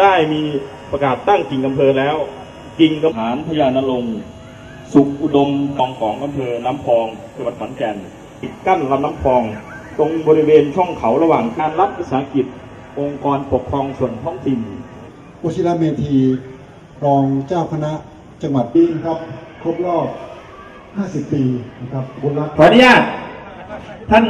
ได้มีประกาศตั้งกิ่งอำเภอแล้ว กิ่งกำหารพญานรงค์สุขอุดมกองของอำเภอน้ำพองจังหวัดขอนแก่นปิดกั้นลำน้ำพอง ตรงบริเวณช่องเขาระหว่างการรัฐวิสาหกิจ องค์กรปกครองส่วนท้องถิ่นวชิระเมธีรองเจ้าคณะจังหวัดปีนะครับครบรอบ 50 ปีนะครับบุญรักขออนุญาตท่าน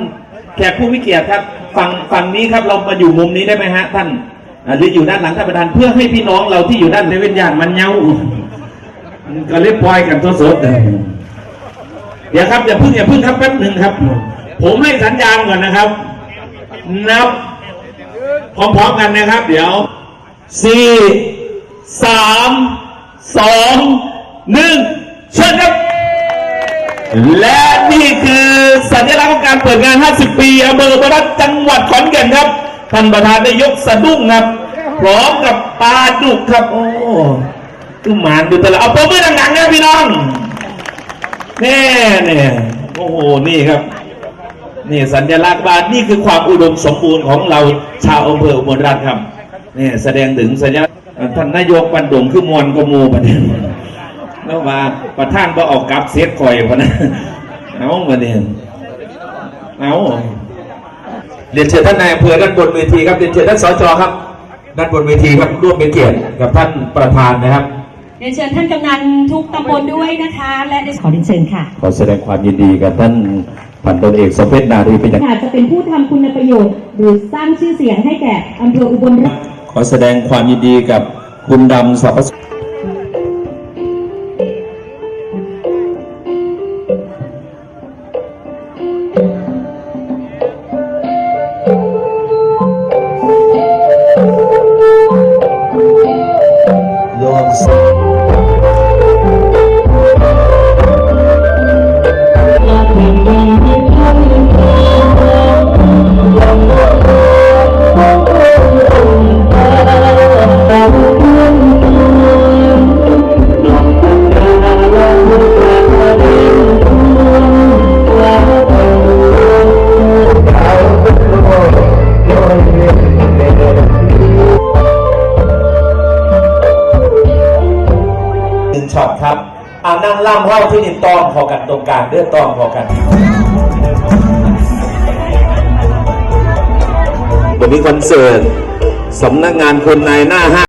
แขกผู้วิเกียรติครับฝั่งฝั่งนี้ครับเรามาอยู่มุมนี้ได้ไหมฮะท่านอ่า หรืออยู่ด้านหลังท่านประธานเพื่อให้พี่น้องเราที่อยู่ด้านในเว้นญาติมันเย้าก็เรียบปล่อยกันสดๆเดี๋ยวครับอย่าพึ่งอย่าพึ่งครับแป๊บหนึ่งครับ ผมให้สัญญาณก่อนนะครับ นับพร้อมๆกันนะครับ เดี๋ยวสี่สามสองหนึ่งเชิญครับ และนี่คือสัญลักษณ์ของการเปิดงาน 50 ปีอำเภอบรัตจังหวัดขอนแก่นครับ ท่านประธานได้ยกสะดุ้งครับ พร้อมกับปลาดุกครับ โอ้คือหมานดูแต่ละเอาปมือดังๆนะพี่น้องแน่เนี่ยโอ้โหนี่ครับนี่สัญลักษณ์บ้านนี่คือความอุดมสมบูรณ์ของเราชาวอำเภออุบลรัตน์ครับนี่แสดงถึงสัญลักษณ์ท่านนายกปันดงคือมวลกมูประเด็นแล้วว่าประธานบ่ออกกับเสียข่อยพนะเอามาเนี่ยเอา เรียนเชิญท่านนายอำเภอด้านบนเวทีครับเรียนเชิญท่านสจครับ ด้านบนเวทีครับร่วมเป็นเกียรติกับท่านประธานนะครับเรียนเชิญท่านกำนันทุกตำบลด้วยนะคะ และขอเรียนเชิญค่ะ ขอแสดงความยินดีกับท่านพันตำรวจเอกสมเพชรนารีเป็นอย่างค่ะจะเป็นผู้ทำคุณประโยชน์ หรือสร้างชื่อเสียงให้แก่อำเภออุบลราชขอแสดงความยินดีกับคุณดำสพสร ล่ำห้องที่นินตองพอกันตรงกลางเดือตองพอกันวันนี้คอนเสิร์ตสำนักงานคนในหน้าห้าง